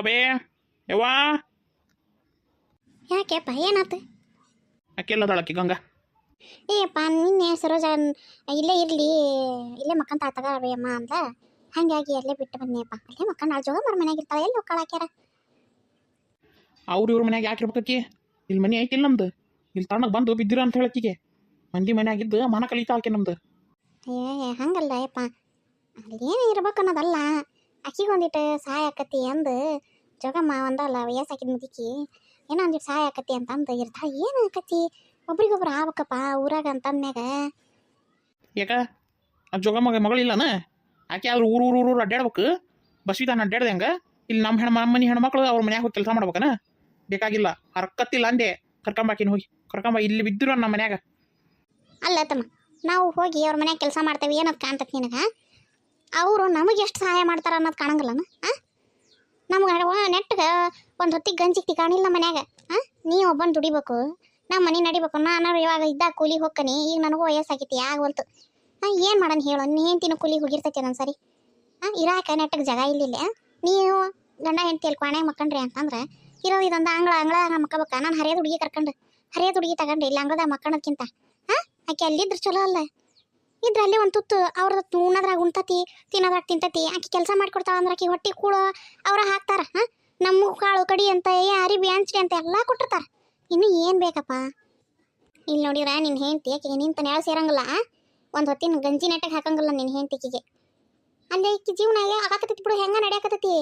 ಯವ್ವ ಬೇ ಯವ್ವ? ಯಾಕೆಪ್ಪ ಏನಾತು? ಅಕ್ಕೆಲ್ಲದಾಳಕ್ಕಿ ಗಂಗಾ. ಏಯಪ್ಪ ನಿನ್ನೆ ಸರೋಜ ಇಲ್ಲೇ ಇರಲಿ ಇಲ್ಲೇ ಮಕ್ಕಂತ ತಗೋಳ್ರಿ ಅಮ್ಮ ಅಂತ ಹಾಗಾಗಿ ಅಲ್ಲೇ ಬಿಟ್ಟು ಬಂದ್ನೆಪ್ಪ. ಅಲ್ಲೇ ಮಕ್ಕಂಡ ಜೋಗ ಮರ ಮನ್ಯಾಗ ಇರ್ತಾಳೆ ಎಲ್ಲಿ ಹೋಗ್ಕಾಳ ಹಾಕ್ಯಾರ ಅವ್ರ ಇವ್ರ ಮನ್ಯಾಗ ಯಾಕೆ ಇರ್ಬೇಕಿ ಇಲ್ಲಿ ಮನೆ ಐತಿಲ್ಲ ನಮ್ದು. ಇಲ್ಲಿ ತಣ್ಣಗೆ ಬಂದು ಬಿದ್ದಿರ ಅಂತ ಹೇಳಕ್ಕಿಗೆ ಮಂದಿ ಮನ್ಯಾಗಿದ್ದು ಮನ ಕಲಿತಾ ಆಕೆ ನಮ್ದು. ಏ ಹಂಗಲ್ಲ ಯಪ್ಪ ಅಲ್ಲೇನು ಇರ್ಬೇಕು ಅನ್ನೋದಲ್ಲ. ಅಕ್ಕಿಗೊಂದಿಟ್ಟು ಸಹಾಯ ಆಕತಿ ಅಂದು ಜೋಗಮ್ಮ ಒಂದಲ್ಲ ವಯಸ್ಸಾಕಿದ ಮುದುಕಿ ಏನೋ ಒಂದಿಟ್ಟು ಸಹಾಯ ಆಕತಿ ಅಂತ ಇರ್ತಾ ಏನು ಆಕತಿ? ಒಬ್ರಿಗೊಬ್ರು ಆಗ್ಬೇಕಪ್ಪ ಊರಾಗ ಅಂತಂದ್ಮ್ಯಾಗ ಯಾಕ? ಆ ಜೋಗಮ್ಮಗ ಮಗಳಿಲ್ಲನ ಆಕೆ ಆದ್ರೆ ಊರು ಊರು ಊರು ಅಡ್ಡಾಡ್ಬೇಕು ಬಸವಿದಾನ ಅಡ್ಡಾಡ್ದೆ ಹಂಗ? ಇಲ್ಲಿ ನಮ್ಮ ಹೆಣ್ಮ ಮನೆ ಹೆಣ್ಮಕ್ಳು ಅವ್ರ ಮನ್ಯಾಗ ಹೋಗಿ ಕೆಲಸ ಮಾಡ್ಬೇಕನ? ಬೇಕಾಗಿಲ್ಲ. ಹರ್ಕತ್ತಿಲ್ಲ ಅಂದೆ. ಕರ್ಕೊಂಬಾಕಿನ ಹೋಗಿ. ಕರ್ಕೊಂಬ ಇಲ್ಲಿ ಬಿದ್ದಿರೋ ನಮ್ಮ ಮನ್ಯಾಗ. ಅಲ್ಲ ತಮ್ಮ ನಾವು ಹೋಗಿ ಅವ್ರ ಮನ್ಯಾಗ ಕೆಲಸ ಮಾಡ್ತೇವೆ ಏನದು ಕಾಣ್ತೈತಿ ನಿನಗೆ. ಅವರು ನಮಗೆ ಎಷ್ಟು ಸಹಾಯ ಮಾಡ್ತಾರ ಅನ್ನೋದು ಕಾಣಂಗಿಲ್ಲನ? ಆ? ನಮ್ಗೆ ನೆಟ್ಗೆ ಒಂದು ಹೊತ್ತಿಗೆ ಗಂಜಿಕ್ತಿ ಕಾಣಿಲ್ಲ ಮನ್ಯಾಗ. ಆ? ನೀ ಒಬ್ಬನ ದುಡಿಬೇಕು ನಮ್ಮ ಮನೆ ನಡಿಬೇಕು ನಾನು ಇವಾಗ ಇದ್ದಾಗ ಕೂಲಿ ಹೋಗ್ಕನಿ ಈಗ ನನಗೂ ವಯಸ್ಸಾಗೈತಿ ಆಗವಲ್ತು ಹಾಂ ಏನು ಮಾಡೋಣ ಹೇಳು, ನೀ ಕೂಲಿ ಹೋಗಿರ್ತೈತಿ ನನ್ನ ಸರಿ. ಆ, ಇರಾಕ ನೆಟ್ಟಗೆ ಜಾಗ ಇಲ್ಲಿಲ್ಲ ನೀವು ಗಂಡ, ಹೆಂಡ್ತಿ ಅಲ್ಲಿ ಕ್ವಾಣೆ ಮಕ್ಕಂಡ್ರಿ ಅಂತಂದ್ರೆ ಇರೋದು ಇದೊಂದು ಅಂಗಳ ಅಂಗಳ ಮಕ್ಕಬೇಕ, ನಾನು ಹರಿಯದ ಹುಡುಗಿ ಕರ್ಕೊಂಡು, ಹರಿಯದ ಹುಡುಗಿ ತಗೊಂಡು ಇಲ್ಲ ಅಂಗಳದಾಗ ಹಾಂ ಆಕೆ ಅಲ್ಲಿದ್ರ ಚಲೋ ಅಲ್ಲ. ಇದ್ರ ಅಲ್ಲಿ ಒಂದು ತುತ್ತು ಅವ್ರದ್ದು ತೂಣದ್ರಾಗ ಉಣ್ತತಿ, ತಿನ್ನೋದ್ರಾಗ ತಿಂತತಿ. ಆಕೆ ಕೆಲಸ ಮಾಡ್ಕೊಡ್ತಾವ ಅಂದ್ರೆ ಆಕೆ ಹೊಟ್ಟಿ ಕೂಳು ಅವ್ರ ಹಾಕ್ತಾರ, ಹಾ? ನಮ್ಮ ಕಾಳು ಕಡಿ ಅಂತ, ಏ ಅರಿಬಿ ಅಂಚಡಿ ಅಂತ ಎಲ್ಲ ಕೊಟ್ಟಿರ್ತಾರ. ಇನ್ನು ಏನು ಬೇಕಪ್ಪ? ಇಲ್ಲಿ ನೋಡಿರ ನಿನ್ನ ಹೆಂಡತಿ ಆಕೆಗೆ ನಿಂತ ನೆಳ ಸೇರಂಗಿಲ್ಲ ಒಂದು ಹೊತ್ತಿನ ಗಂಜಿ ನೆಟ್ಟಗೆ ಹಾಕಂಗಿಲ್ಲ ನಿನ್ನ ಹೆಂಡತಿಗೆ ಅಲ್ಲೇ ಈಕೆ ಜೀವನ ಆಗಾಕತ್ತೈತಿ ಬಿಡು, ಹೆಂಗ ನಡೆಯಕತ್ತೈತಿ?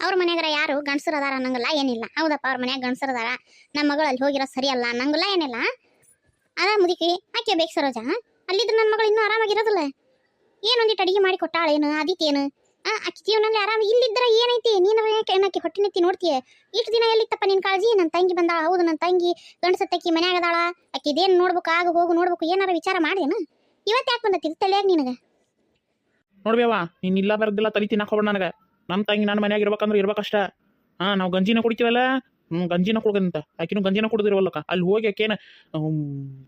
ಅವ್ರ ಮನೆಯಾಗ ಯಾರು ಗಂಡಸರು ಅದಾರ ಅನ್ನಂಗಿಲ್ಲ, ಏನಿಲ್ಲ. ಹೌದಪ್ಪ, ಅವ್ರ ಮನ್ಯಾಗ ಗಂಡಸರು ಅದಾರ. ನಮ್ಮ ಮಗಳು ಅಲ್ಲಿ ಹೋಗಿರೋ ಸರಿ ಅಲ್ಲ ಅನ್ನಂಗಿಲ್ಲ, ಏನಿಲ್ಲ ಅದ ಮುದುಕಿ ಆಕೆ ಬೇಕು ಸರೋಜ ಅಲ್ಲಿದ್ರೆ ನನ್ನ ಮಗಳು ಇನ್ನೂ ಆರಾಮಾಗಿರೋದಿಲ್ಲ. ಏನೊಂದಿಟ್ಟು ಅಡಿಗೆ ಮಾಡಿ ಕೊಟ್ಟಾಳೇನು ಅದಿತ್ತೇನು ಆ ಅಕ್ಕಿ ಜೀವನದಲ್ಲಿ ಆರಾಮ ಇಲ್ಲಿದ್ರೆ ಏನೈತಿ? ನೀನು ಏನಕ್ಕೆ ಹೊಟ್ಟಿನತ್ತಿ ನೋಡ್ತೀಯ? ಇಷ್ಟು ದಿನ ಎಲ್ಲಿತ್ತಪ್ಪ ನಿನ್ನ ಕಾಳಜಿ? ನನ್ನ ತಂಗಿ ಬಂದಾಳ, ಹೌದು ನನ್ನ ತಂಗಿ. ಗಂಡಸತ್ತಕ್ಕಿ ಮನ್ಯಾಗ ಅದಾಳ. ಆಕಿ ಇದೇನು ನೋಡ್ಬೇಕು, ಆಗ ಹೋಗು ನೋಡ್ಬೇಕು, ಏನಾರ ವಿಚಾರ ಮಾಡ್ದೇನು? ಇವತ್ತು ಯಾಕೆ ಬಂದತಿ ತಲೆಯಾಗ ನಿನಗೆ? ನೋಡ್ಬೇವ ನೀನು ಇಲ್ಲ ಬರ್ದಿಲ್ಲ ತಲಿ ತಿನ್ನಕ್ಕೆ ನನಗೆ. ನಮ್ಮ ತಂಗಿ ನನ್ನ ಮನ್ಯಾಗ ಇರ್ಬೇಕಂದ್ರೆ ಇರ್ಬೇಕಷ್ಟ ಹಾಂ ನಾವು ಗಂಜಿನ ಕುಡಿತೀವಲ್ಲ? ಹ್ಞೂ ಗಂಜಿನ ಕುಡ್ಕಂತ ಆಕಿನೂ ಗಂಜಿನ ಕುಡ್ದಿರವಲ್ಲಕ್ಕ. ಅಲ್ಲಿ ಹೋಗಿ ಆಕೇನ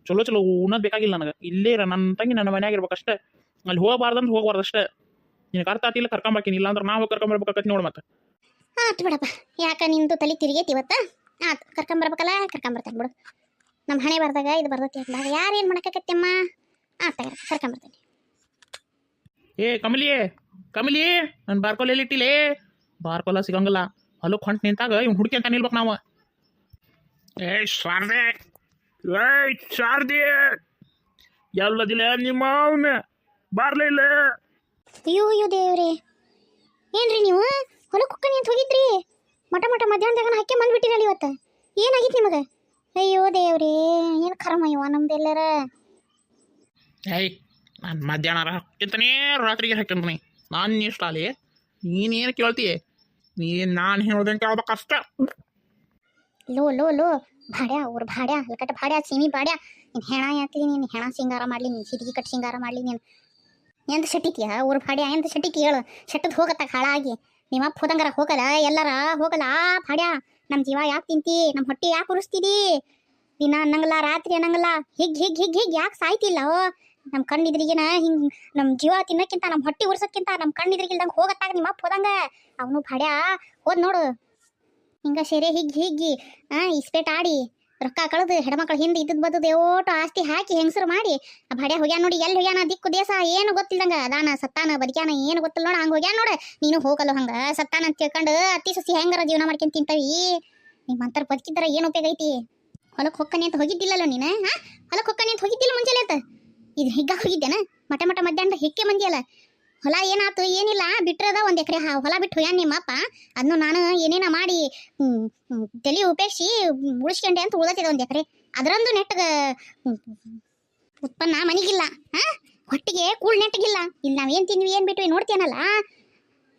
ಚಲೋ ಚಲೋ ಉಣ್ಣೋದು ಬೇಕಾಗಿಲ್ಲ ನನಗೆ. ಇಲ್ಲೇ ಇರ ನನ್ನ ತಂಗಿ ನನ್ನ ಮನ್ಯಾಗ ಇರ್ಬೇಕಷ್ಟೇ. ಅಲ್ಲಿ ಹೋಗಬಾರ್ದಂದ್ರೆ ಹೋಗ್ಬಾರ್ದು ಅಷ್ಟೇ ನಿನಗೆ ಅರ್ಥ ಆತಿಲ್ಲ ಕರ್ಕೊಂಬಾಕಿನಿ. ಇಲ್ಲ ಅಂದ್ರೆ ನಾವು ಕರ್ಕೊಂಬರ್ಬೇಕಾಕತಿ ನೋಡ್ ಮತ್ತೆ. ಆತು ಬಿಡಪ್ಪ. ಯಾಕ ನಿಂದು ತಲೆ ತಿರುಗೈತಿ ಇವತ್ತ? ಆತು ಕರ್ಕೊಂಬರ್ಬೇಕಲ್ಲ ಕರ್ಕೊಂಬರ್ತೇನೆ ಬಿಡು. ನಮ್ಮ ಹಣೆ ಬರ್ದಾಗ ಇದು ಬರ್ತೈತಿ ಅಂದಾಗ ಯಾರು ಏನು ಮಾಡಕತ್ತಮ್ಮ ಆತ ಕರ್ಕೊಂಬರ್ತೇನೆ. ಏ ಕಮಲಿಯೇ ಕಮಲಿ ನನ್ನ ಬಾರ್ಕೋಲ್ ಎಲ್ಲಿಟ್ಟಿಲೇ ಬಾರ್ಕೋಲ ಸಿಗಂಗಿಲ್ಲ. ಹೊಲಕ್ಕೆ ಹೊಂಟು ನಿಂತಾಗ ಇವ್ನು ಹುಡುಕಿ ಅಂತ ನಿಲ್ಬೇಕು ನಾವು. ಏಯ್ ಶಾರದೆ ಏಯ್ ಶಾರದೆ ಎಲ್ಲದಿಲ್ಲ ನಿಮ್ಮ ಅವನ. ಬಾರ್ಲೇ ಇಲ್ಲ. ಅಯ್ಯೋ ಅಯ್ಯೋ ದೇವ್ರಿ. ಏನ್ರಿ ನೀವು? ಹೊಲಕ್ಕೆ ಹೊಕ್ಕ ಅಂತ ಹೋಗಿದ್ರಿ? ಮಟ ಮಟ ಮಧ್ಯಾಹ್ನದಾಗ ಹಕ್ಕೆ ಬಂದ್ಬಿಟ್ಟಿರಲ್ಲ ಇವತ್ತು? ಏನಾಗಿತ್ತು ನಿಮಗೆ? ಅಯ್ಯೋ ದೇವ್ರಿ ಏನು ಕರ್ಮ ಇವ ನಮ್ದೆಲ್ಲರ? ಏಯ್ ನಾನು ಮಧ್ಯಾಹ್ನ ಹಾಕ್ತಿಂತಾನೆ ರಾತ್ರಿಗೆ ಹಾಕ್ತಿಂತಾನೆ ನಾನು ಇಷ್ಟ ಅಲ್ಲಿ. ನೀನೇನು ಕೇಳ್ತೀಯ? ನೀನು ನಾನು ಯಾವ್ದು ಕಷ್ಟ. ಲೋ ಲೋ ಲೋ, ಭಾಡ್ಯ ಅವ್ರ ಭಾಡ್ಯ ಹಲ್ಕಟ್ಟ ಭಾಡ್ಯ, ಸೀಮಿ ಭಾಡ್ಯ. ನೀನು ಹೆಣ ಯಾಕ್ಲಿ ನೀನು, ಹೆಣ ಸಿಂಗಾರ ಮಾಡ್ಲಿ, ನೀನು ಸಿಟಿಗೆ ಕಟ್ ಸಿಂಗಾರ ಮಾಡ್ಲಿ ನೀನು. ಎಂತ ಊರ ಭಾಡ್ಯ, ಎಂತ ಶೆಟ್ಟಿಕಿ ಹೇಳು. ಶೆಟ್ಟದ್ ಹೋಗತ್ತ ಹಾಳಾಗಿ. ನಿಮ್ಮ ಅಪ್ಪ ಹೋದಂಗಾರ ಹೋಗಲ್ಲ, ಎಲ್ಲರ ಹೋಗಲ್ಲ. ಭಾಡ್ಯ ನಮ್ಮ ಜೀವ ಯಾಕೆ ತಿಂತಿ ನಮ್ಮ ಹೊಟ್ಟೆ ಯಾಕೆ ಉರಿಸ್ತಿದಿ? ದಿನ ಅನ್ನಂಗಿಲ್ಲ ರಾತ್ರಿ ಅನ್ನಂಗಿಲ್ಲ ಹಿಗ್ ಹಿಗ್ ಹಿಗ್ ಹಿಗ್, ಯಾಕೆ ಸಾಯ್ತಿಲ್ಲ ನಮ್ಮ ಕಣ್ಣಿದ್ರಿಗೇನ ಹಿಂಗೆ ನಮ್ಮ ಜೀವ ತಿನ್ನಕ್ಕಿಂತ ನಮ್ಮ ಹೊಟ್ಟೆ ಉರ್ಸೋಕ್ಕಿಂತ ನಮ್ಮ ಕಣ್ಣಿದ್ರಿಗಿಲ್ದಂಗೆ ಹೋಗತ್ತಾಗ ನಿಮ್ಮ ಅಪ್ಪ ಹೋದಂಗೆ. ಅವನು ಭಾಡ್ಯ, ಹೋದ್ ನೋಡು. ಹಿಂಗೆ ಸೇರೆ ಹಿಗ್ಗಿ ಹಿಗ್ಗಿ, ಆ, ಇಸ್ಪೇಟ್ ಆಡಿ, ರೊಕ್ಕ ಕಳೆದು ಹೆಣ್ಮಕ್ಳು ಹಿಂದೆ ಇದ್ದದ್ ಬದ್ದು ದೇವೋಟು ಆಸ್ತಿ ಹಾಕಿ ಹೆಂಗಸರು ಮಾಡಿ, ಆ ಭಾಡ್ಯ ಹೋಗ್ಯಾನ ನೋಡಿ, ಎಲ್ಲಿ ಹೋಗ್ಯಾನ ದಿಕ್ಕು ದೇಶ ಏನು ಗೊತ್ತಿಲ್ದಂಗ. ಅದಾನ ಸತ್ತಾನ ಬದುಕ್ಯಾನ ಏನು ಗೊತ್ತಿಲ್ಲ ನೋಡ, ಹಂಗೆ ಹೋಗ್ಯಾನ ನೋಡ. ನೀನು ಹೋಗಲ್ಲ ಹಂಗ, ಸತ್ತಾನ ಅಂತ ತಿಳ್ಕೊಂಡು ಅತ್ತಿ ಸಸಿ ಹೆಂಗಾರ ಜೀವನ ಮಾಡ್ಕೊಂಡು ತಿಂತವಿ. ನಿಮ್ಮಂತರ ಬದುಕಿದ್ರೆ ಏನು ಉಪಯೋಗ ಐತಿ? ಹೊಲಕ್ಕೆ ಹೊಕ್ಕನಿ ಅಂತ ಹೋಗಿದ್ದಿಲ್ಲಲ್ಲ ನೀನು ಹಾಂ ಹೊಲಕ್ಕೆ ಹೊಕ್ಕನಿ ಅಂತ ಹೋಗಿದ್ದಿಲ್ಲ ಮುಂಚೆಲೆ ಅಂತ? ಇದು ಹಿಗ್ಗ ಹೋಗಿದ್ದೇನ? ಮಟ ಮಠ ಮಧ್ಯಾಹ್ನ ಹಿಕ್ಕೆ ಮಂದಿಯಲ್ಲ. ಹೊಲ ಏನಾತು? ಏನಿಲ್ಲ. ಬಿಟ್ರದ ಒಂದ್ ಎಕರೆ. ಹೊಲ ಬಿಟ್ಟು ಹೋಗ್ಯಾನ ನಿಮ್ಮಪ್ಪ. ಅದನ್ನು ನಾನು ಏನೇನ ಮಾಡಿ ತಲೆ ಉಪೇಕ್ಷಿ ಉಳಿಸ್ಕೊಂಡೆ ಅಂತ ಉಳತಿದೆ ಒಂದು ಎಕರೆ. ಅದರಂದು ನೆಟ್ಟಗ ಹ್ಮ್, ಉತ್ಪನ್ನ ಮನಿಗಿಲ್ಲ. ಹಾ ಹೊಟ್ಟಿಗೆ ಕೂಳ್ ನೆಟ್ಟಗಿಲ್ಲ. ಇಲ್ಲಿ ನಾವೇನು ತಿಂದ್ವಿ ಏನು ಬಿಟ್ವಿ ನೋಡ್ತೇನಲ್ಲ.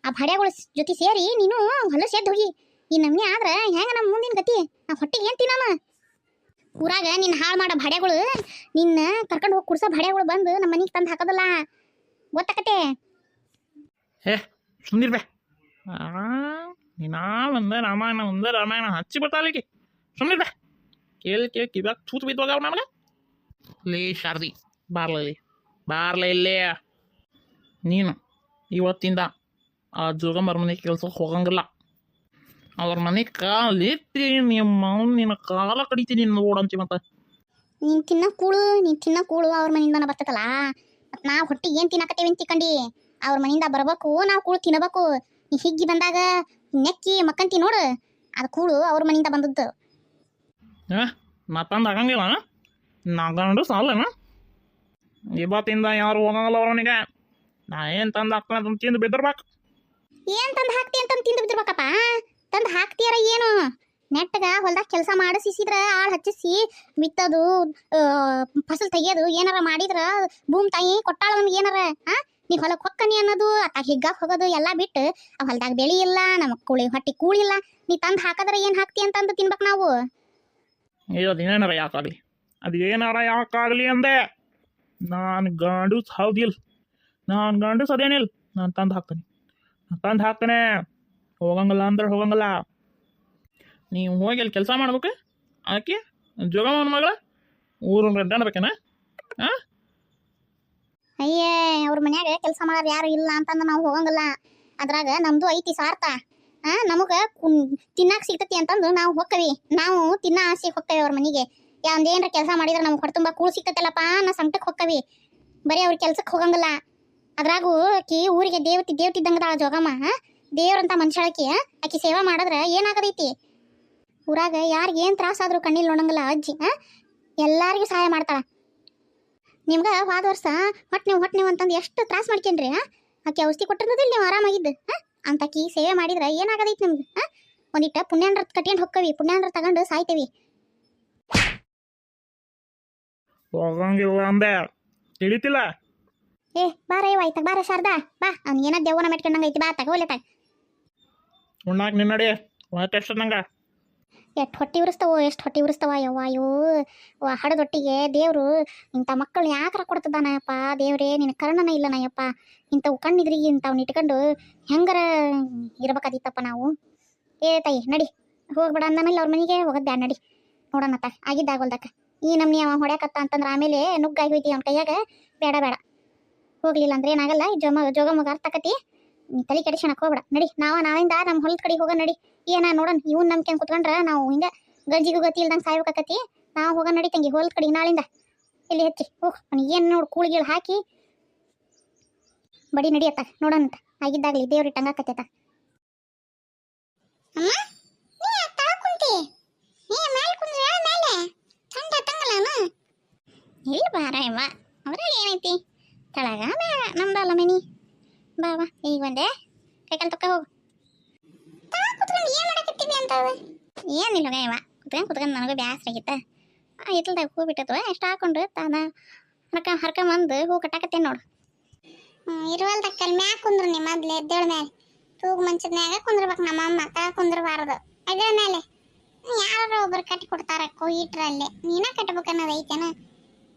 ಆ ಭಡ್ಯಾಗಳ ಜೊತೆ ಸೇರಿ ನೀನು ಹೊಲ ಸೇದ್ ಹೋಗಿ. ಈ ನಮ್ಗೆ ಆದ್ರೆ ಹೆಂಗೆ ನಮ್ಮ ಮುಂದಿನ ಗತಿ? ನಾ ಹೊಟ್ಟಿಗೆ ಏನು ತಿನ್ನಾಮ? ಊರಾಗ ನಿನ್ನ ಹಾಳು ಮಾಡೋ ಭಾಡೆಗಳು ನಿನ್ನ ಕರ್ಕೊಂಡು ಹೋಗಿ ಕುಡ್ಸೋ ಭಾಡೆಗಳು ಬಂದು ನಮ್ಮ ಮನೆಗೆ ತಂದು ಹಾಕೋದಿಲ್ಲ? ಗೊತ್ತಾಕತೆ ಸುಮ್ಮನಿರ್ಬೆ ನೀನಾ ಒಂದ ರಾಮಾಯಣ ಒಂದ ರಾಮಾಯಣ ಹಚ್ಚಿ ಬರ್ತಾಳಿಗೆ ಸುಮ್ಮನಿರ್ಬೆ ಕೇಳಿ ಕೇಳಿ ಕಿವ್ಯಾಗ ತೂತು ಬಿದ್ದೋಗ ನಮಗೆ? ಲೇ ಶಾರದಿ ಬಾರ್ಲಲ್ಲಿ ಬಾರ್ಲ ಇಲ್ಲೇ. ನೀನು ಇವತ್ತಿಂದ ಆ ಜೋಗ ಮನೆ ಕೆಲ್ಸಕ್ಕೆ ಹೋಗಂಗಿಲ್ಲ. ಅವ್ರ ಮನೆ ಕಾಲು ಎತ್ತಿ ನಿಮ್ಮ ನಿನ್ನ ಕಾಲ ಕಡಿತೀನಿ ನೋಡಂತಿ ಮತ್ತೆ. ನೀನ್ ತಿನ್ನ ಕೂಳು ನೀನ್ ತಿನ್ನ ಕೂಳು ಅವ್ರ ಮನೆಯಿಂದ ಬರ್ತದಲ್ಲ. ಮತ್ ನಾವ್ ಹೊಟ್ಟಿ ಏನ್ ತಿನ್ನಕತ್ತೇವಿ ಅಂತ ತಿಕ್ಕಂಡಿ ಅವ್ರ ಮನೆಯಿಂದ ಬರ್ಬೇಕು ನಾವ್ ಕೂಳು ತಿನ್ನಬೇಕು. ನೀ ಹಿಗ್ಗಿ ಬಂದಾಗ ನೆಕ್ಕಿ ಮಕ್ಕಂತಿ ನೋಡು. ಅದು ಕೂಳು ಅವ್ರ ಮನೆಯಿಂದ ಬಂದದ್ದು. ನಾ ತಂದು ಆಗಂಗಿಲ್ಲ ನಾ ಗಂಡು ಸಾಲನ? ಇವತ್ತಿಂದ ಯಾರು ಹೋಗಂಗಲ್ಲ ಅವನಿಗೆ ನಾ ಏನು ತಂದು ಹಾಕ್ತಾನೆ ತಿಂದು ಬಿದ್ದಿರ್ಬೇಕು. ಏನ್ ತಂದ್ ಹಾಕ್ತಿ ಅಂತ ತಿಂದು ಬಿದ್ದಿರ್ಬೇಕಪ್ಪ ತಂದ್ ಹಾಕ್ತೀರ ಏನು? ನೆಟ್ಟಗ ಹೊಲ್ದಾಗ ಕೆಲಸ ಮಾಡಿಸಿದ್ರ ಆಳ್ ಹಚ್ಚಿಸಿ ಬಿತ್ತದು ಫಸಲ್ ತೆಗಿಯೋದು ಏನಾರ ಮಾಡಿದ್ರ ಭೂಮಿ ತಾಯಿ ಕೊಟ್ಟಾಳ ನಮ್ಗೆ ಏನಾರ ಹಾ ನೀ ಹೊಲಕ್ಕೆ ಹೊಕ್ಕನಿ ಅನ್ನೋದು ಅತ್ತಾಗ ಹಿಗ್ಗಾಕ್ ಹೋಗೋದು ಎಲ್ಲ ಬಿಟ್ಟು ಆ ಹೊಲ್ದಾಗ ಬೆಳಿ ಇಲ್ಲ ನಮ್ಮ ಕೂಳಿ ಹೊಟ್ಟಿ ಕೂಳಿಲ್ಲ ನೀ ತಂದು ಹಾಕದ್ರ ಏನು ಹಾಕ್ತಿ ಅಂತಂದು ತಿನ್ಬೇಕು ನಾವು? ಅದೇನಾರ ಯಾಕಾಗಲಿ ಅದು ಏನಾರ ಯಾಕಾಗಲಿ ಅಂದೆ? ನಾನು ಗಂಡು ಹೌದಿಲ್ಲ ನಾನು ಗಂಡು ಅದೇನಿಲ್ಲ ನಾನು ತಂದು ಹಾಕ್ತೇನೆ. ತಂದು ಹಾಕ್ತೇನೆ. ಹೋಗಂಗಿಲ್ಲ ಅಂದ್ರೆ ಹೋಗಂಗಿಲ್ಲ. ನೀವು ಹೋಗಿ ಅಲ್ಲಿ ಕೆಲಸ ಮಾಡ್ಬೇಕು, ಆಕೆ, ಜೋಗಮ್ಮನ ಮಗಳ ಊರು ಅಡ್ಡಾಡ್ಬೇಕೇನ ಅಯ್ಯೇ, ಅವ್ರ ಮನ್ಯಾಗ ಕೆಲಸ ಮಾಡೋರು ಯಾರು ಇಲ್ಲ ಅಂತಂದ್ರೆ ನಾವು ಹೋಗಂಗಿಲ್ಲ. ಅದ್ರಾಗ ನಮ್ದು ಐತಿ ಸ್ವಾರ್ಥ. ನಮಗ ಕುನ್- ತಿನ್ನಾಕ್ ಸಿಗ್ತತಿ ಅಂತಂದು ನಾವು ಹೋಕ್ಕವಿ. ನಾವು ತಿನ್ನ ಆಸೆ ಹೋಗ್ತೇವೆ ಅವ್ರ ಮನೆಗೆ. ಒಂದೇನ್ರ ಕೆಲಸ ಮಾಡಿದ್ರೆ ನಮ್ಗೆ ಹೊಡೆ ತುಂಬ ಕೂಳ್ ಸಿಗ್ತತಲ್ಲಪ್ಪ ನಾ ಸಂಕಟಕ್ಕೆ ಹೋಕ್ಕವಿ. ಬರೀ ಅವ್ರ ಕೆಲ್ಸಕ್ಕೆ ಹೋಗಂಗಿಲ್ಲ. ಅದ್ರಾಗೂ ಆಕಿ ಊರಿಗೆ ದೇವತಿ ದೇವತಿ ಇದ್ದಂಗದಾಳ ಜೋಗಮ್ಮ? ದೇವ್ರಂತ ಮನುಷ್ಯಾಳಕಿ? ಆಕಿ ಸೇವಾ ಮಾಡಿದ್ರೆ ಏನಾಗದೈತಿ? ಊರಾಗ ಯಾರಿಗೆ ಏನು ತ್ರಾಸ ಆದ್ರು ಕಣ್ಣಿಲ್ ನೋಡಂಗಿಲ್ಲ ಅಜ್ಜಿ ಆ? ಎಲ್ಲಾರಿಗೂ ಸಹಾಯ ಮಾಡ್ತಾಳ. ನಿಮ್ಗೆ ಹೋದ ವರ್ಷ ಹೊಟ್ಟೆ ನೀವು ಹೊಟ್ಟೆ ನೀವು ಅಂತಂದು ಎಷ್ಟು ತ್ರಾಸ ಮಾಡ್ಕೊಂಡ್ರಿ ಆ? ಆಕೆ ಔಷಧಿ ಕೊಟ್ಟಿರೋದಿಲ್ಲ ನೀವು ಆರಾಮಾಗಿದ್ದು ಅಂತ ಆಕಿ ಸೇವೆ ಮಾಡಿದ್ರೆ ಏನಾಗದೈತಿ ನಿಮ್ಗೆ ಆ? ಒಂದಿಟ್ಟ ಪುಣ್ಯಾಂಡ್ರ ಕಟ್ಕೊಂಡು ಹೊಕ್ಕವಿ ಪುಣ್ಯಾಂಡ್ರ ತಗೊಂಡು ಸಾಯ್ತೇವಿ. ಹೋಗಂಗಿಲ್ಲ ಅಂದೆ. ತಿಳಿತಿಲ್ಲ? ಏ ಬಾರ ಇವ ಆಯ್ತ ಬಾರ ಶಾರದಾ ಬಾ ಅವ್ನು ಏನೋ ದೇವನ ಮೆಟ್ಕೊಂಡಂಗೆ ಐತಿ ಬಾ ತಗೋಲೆ ತಗ. ಉಣ್ಣಾಕ ನಿನ್ನಡಿ ಹೊಟ್ಟೆ ಎಷ್ಟು ನಂಗೆ ಎಷ್ಟು ಹೊಟ್ಟಿ ಉರಿಸ್ತವೋ, ಎಷ್ಟು ಹೊಟ್ಟಿ ಉರಿಸ್ತವ? ಯವ್ವ ಅಯ್ಯೋ ಹಡದೊಟ್ಟಿಗೆ ದೇವ್ರು ಇಂಥ ಮಕ್ಕಳು ಯಾಕಾರ ಕೊಡ್ತದಾನಪ್ಪ ದೇವ್ರೇ ನಿನ್ನ ಕರ್ಣನ ಇಲ್ಲನಯ್ಯಪ್ಪ ಇಂಥವು ಕಣ್ಣಿದ್ರಿಗೆ ಇಂಥವ್ನ ಇಟ್ಕೊಂಡು ಹೆಂಗಾರ ಇರ್ಬೇಕಾದಿತ್ತಪ್ಪ ನಾವು? ಏ, ತಾಯಿ, ನಡಿ. ಹೋಗ್ಬೇಡ ಅಂದಮೇಲೆ ಅವ್ರ ಮನೆಗೆ? ಹೋಗೋದು ಬ್ಯಾಡ, ನಡಿ. ನೋಡೋಣ ತ ಆಗಿದ್ದಾಗೋಲ್ದಕ್ಕ. ಈ ನಮ್ನಿ ಅವ ಹೊಡ್ಯಾಕತ್ತ ಅಂತಂದ್ರೆ ಆಮೇಲೆ ನುಗ್ಗಾಗಿ ಹೋಯ್ತಿ ಅವ್ನ ಕೈಯಾಗ. ಬೇಡ ಬೇಡ. ಹೋಗ್ಲಿಲ್ಲ ಅಂದ್ರೆ ಏನಾಗಲ್ಲ? ಜೊಮ, ಜೋಗ ಮಗ ಅರ್ಥಕತಿ ನೀ ತಲೆ ಕೆಡಿಸೋಣಕ್ಕೆ ಹೋಗ್ಬೇಡ. ನಡಿ, ನಾವ ನಾವಿಂದ ನಮ್ಮ ಹೊಲದ ಕಡೆ ಹೋಗೋಣ ನಡಿ. ಏನ ನೋಡೋಣ, ಇವ್ನ ನಂಬಿಕೆ ಕುತ್ಕೊಂಡ್ರೆ ನಾವು ಹಿಂಗ ಗಂಜಿಗೂ ಗತಿ ಇಲ್ದಂಗೆ ಸಾಯ್ಬೇಕಾಕತಿ ನಾವು ಹೋಗ ನಡಿ ತಂಗಿ, ಹೊಲದ ಕಡೆ ನಾಳಿಂದ. ಇಲ್ಲಿ ಹಚ್ಚಿ? ಹೋಗ್ ಏನು ನೋಡು ಕೂಳಿಗಳು ಹಾಕಿ. ಬಡಿ ನಡಿಯತ್ತ ನೋಡೋಣಂತ ಆಗಿದ್ದಾಗಲಿ ದೇವ್ರಿಗೆ ಟಂಗಾಕತ್ತೈತ ಇಲ್ಲ ಬಾರ ಇವ ಅವ್ರಾಗ ಏನೈತಿ? ತಳಗ ಬೇಡ ನಮ್ದಲ್ಲ ಮನಿ. ಬಾ ಬಾ. ಈಗ ಬಂದೆ. ಕೈಕಾಲು ತಕ್ಕ ಹೋಗು. ಕುತ್ಕೊಂಡು ಏನು ಮಾಡಕತ್ತೀವಿ ಅಂತ ಏನಿಲ್ಲ ಇವ ಕುತ್ಕೊಂಡು ಕುತ್ಕೊಂಡು ನನಗೂ ಬ್ಯಾಸರ ಆಗಿತ್ತ ಹಿತ್ತಲ್ದಾಗ ಹೂ ಬಿಟ್ಟತ್ವ ಎಷ್ಟು ಹಾಕೊಂಡು ತಾನ ಹರ್ಕ ಹರ್ಕೊಂಬಂದು ಹೂ ಕಟ್ಟಾಕತ್ತೇನೆ ನೋಡು. ಇರುವಲ್ದಕ್ಕಲ್ಲಿ ಮ್ಯಾಗ ಕುಂದ್ರು ನಿಮ್ಮ ಮೊದ್ಲು ಎದ್ದೇಳ ಮ್ಯಾಲೆ. ತೂಗು ಮಂಚದ್ನ್ಯಾಗ ಕುಂದ್ರಬೇಕು ನಮ್ಮ ಅಮ್ಮ ತಳ ಕುಂದ್ರಬಾರದು. ಎದ್ದೇಳ ಮೇಲೆ ಯಾರು ಒಬ್ರು ಕಟ್ಟಿ ಕೊಡ್ತಾರ ಕೊಯ್ಯಿಟ್ರಲ್ಲಿ ನೀನ ಕಟ್ಬೇಕು ಅನ್ನೋದು ಐತೇನ?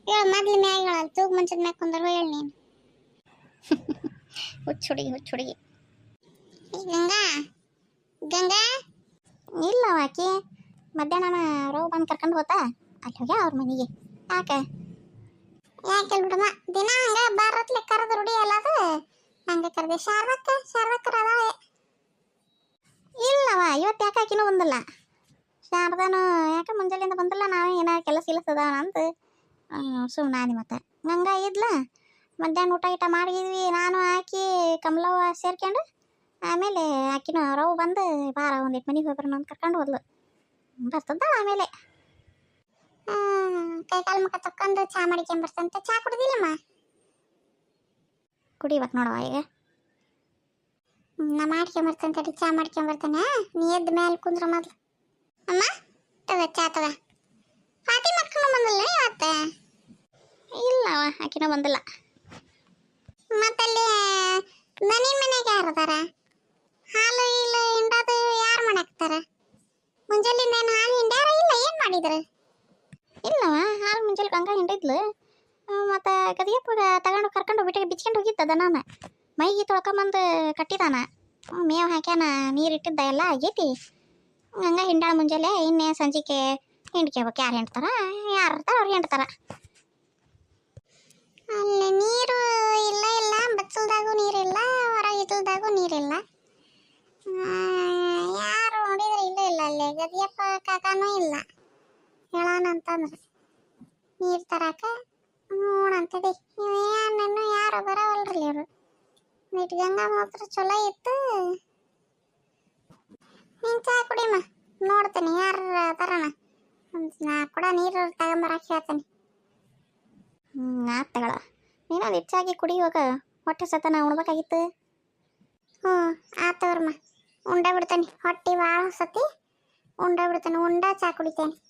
ಹೇಳು ಮೊದ್ಲು ಮ್ಯಾಗ ಹೇಳಲ್ಲ ತೂಗು ಮಂಚದ ಮ್ಯಾಗ ಕುಂದ್ರು ಹೇಳು ನೀನು. ಹುಚ್ಚು ಹುಡುಗಿ ಹುಚ್ಚು ಗಂಗಾ ಗಂಗಾ. ಇಲ್ಲ ಆಕಿ. ಮಧ್ಯಾಹ್ನ ರೋ ಬಂದು ಕರ್ಕೊಂಡು ಹೋತಾ. ಅಲ್ಲಿ ಹೋಗ್ಯ ಅವ್ರ ಮನೆಗೆ. ಯಾಕೆ? ಯಾಕೆ ಬಿಡಮ್ಮ? ದಿನ ಹಂಗ ಬಾರತ್ಲೆ ಕರೆದು ರೂಢಿ ಅಲ್ಲ ಅದು. ಹಂಗೆ ಕರೆದೆ. ಶಾರದಕ್ಕ ಶಾರದಕ್ಕರ ಅದಾವೆ. ಇಲ್ಲವ, ಇವತ್ತು ಯಾಕೆ ಆಕಿನೂ ಬಂದಿಲ್ಲ? ಶಾರದಾನು ಯಾಕೆ ಮುಂಜಾನೆಯಿಂದ ಬಂದಿಲ್ಲ? ನಾವೇ ಏನೋ ಕೆಲಸ ಅದಾವ ಅಂತ. ಸುಮ್ಮನೆ ಮತ್ತೆ. ಗಂಗಾ ಇದ್ಲ? ಮಧ್ಯಾಹ್ನ ಊಟ ಗೀಟ ಮಾಡಿದ್ವಿ, ನಾನು, ಆಕಿ, ಕಮಲವ್ವ ಸೇರ್ಕೊಂಡು. ಆಮೇಲೆ ಆಕಿನ ರವ್ ಬಂದು, ಬಾರ ಒಂದಿಟ್ಟು ಮನೆಗೆ ಹೋಗ್ಬರೋಣ ಅಂತ ಕರ್ಕೊಂಡು ಹೋದ್ಲು. ಬರ್ತದ ಆಮೇಲೆ. ಕೈ ಕಾಲು ಮುಖ ತಕ್ಕೊಂಡು ಚಾ ಮಾಡ್ಕೊಂಬರ್ತಂತೆ ಚಾ ಕುಡಿದಿಲ್ಲಮ್ಮ? ಕುಡಿಬೇಕು ನೋಡವ ಈಗ. ನಾ ಮಾಡ್ಕೊಂಬರ್ತೇನೆ ಅಡಿ ಚಾ ಮಾಡ್ಕೊಂಬರ್ತಾನೆ ನೀ ಎದ್ದ ಮೇಲೆ ಕುಂದ್ರ ಮೊದ್ಲು. ಅಮ್ಮ, ತಗ, ಚಾ ತಗ. ಫಾತಿ ಮಕ್ಕಳು ಬಂದಿಲ್ಲ ಇವತ್ತ? ಇಲ್ಲವ ಆಕಿನೂ ಬಂದಿಲ್ಲ. ಮತ್ತಲ್ಲಿ ಮನೆ ಮನೆಗೆ ಯಾರದಾರ ಹಾಲು ಇಲ್ಲ ಹಿಂಡೋದು ಯಾರು ಮಾಡಾಕ್ತಾರ? ಮುಂಜಾನೆ ನಾನು ಹಾಲು ಹಿಂಡ್ಯಾರ ಇಲ್ಲ ಏನು ಮಾಡಿದ್ರು? ಇಲ್ಲವಾ, ಹಾಲು ಮುಂಜಾನೆ ಗಂಗಾ ಹಿಂಡಿದ್ಲು. ಮತ್ತು ಗದಿಯಪ್ಪ ತಗೊಂಡು ಕರ್ಕೊಂಡು ಬಿಟ್ಟಿಗೆ ಬಿಚ್ಕೊಂಡು ಹೋಗಿದ್ದದ ನಾನು. ಮೈಗೆ ತೊಳ್ಕೊಂಬಂದು ಕಟ್ಟಿದಾನ. ಮೇವು ಹಾಕ್ಯಾನ, ನೀರಿಟ್ಟಿದ್ದ ಎಲ್ಲ ಆಗೈತಿ. ಗಂಗಾ ಹಿಂಡಾಳ ಮುಂಜಾನೆ ಇನ್ನೇ ಸಂಜೆಗೆ ಹಿಂಡ್ಕೋಬೇಕು ಯಾರು ಹಿಂಡ್ತಾರ. ಯಾರು ಇರ್ತಾರ ಅವ್ರು ಹಿಂಡ್ತಾರ. ಅಲ್ಲಿ, ನೀರು ಇಲ್ಲ ಇಲ್ಲ. ಬಚ್ಚಲ್ದಾಗೂ ನೀರಿಲ್ಲ ಹೊರ ಹಿತ್ತಲ್ದಾಗೂ ನೀರಿಲ್ಲ ಯಾರು ನೋಡಿದ್ರೆ ಇಲ್ಲ ಅಲ್ಲೇ. ಗದಿಯಪ್ಪ ಕಾಕಾನೂ ಇಲ್ಲ. ಹೇಳೋಣ ಅಂತಂದ್ರೆ. ನೀರು ತರಾಕ ನೋಡಂತದಿ ಏನು ಯಾರು ಬರವಲ್ರಿ ಇವರು? ನೀಟ್ ಗಂಗಾ ಮಾತ್ರ ಚಲೋ ಇತ್ತು. ನೀನ್ ಚಾ ಕುಡಿಮ. ನೋಡ್ತೀನಿ, ಯಾರು ಒಂದ್ ನಾ ಕೂಡ ನೀರು ತಗೊಂಬರಕ್ಕೆ ಹೇಳ್ತೀನಿ. ಹ್ಞೂ ತಗಳ. ನೀನು ನೀನು ಹೆಚ್ಚಾಗಿ ಕುಡಿಯುವಾಗ ಹೊಟ್ಟೆ ಸತನ ಉಣ್ಬೇಕಾಗಿತ್ತು? ಹ್ಞೂ ಆತವ್ರಮ್ಮ ಉಂಡೆ ಬಿಡ್ತೇನೆ. ಹೊಟ್ಟೆ ಭಾಳ ಸತಿ ಉಂಡೆ ಬಿಡ್ತೇನೆ. ಉಂಡ ಚಾ ಕುಡಿತೇನೆ.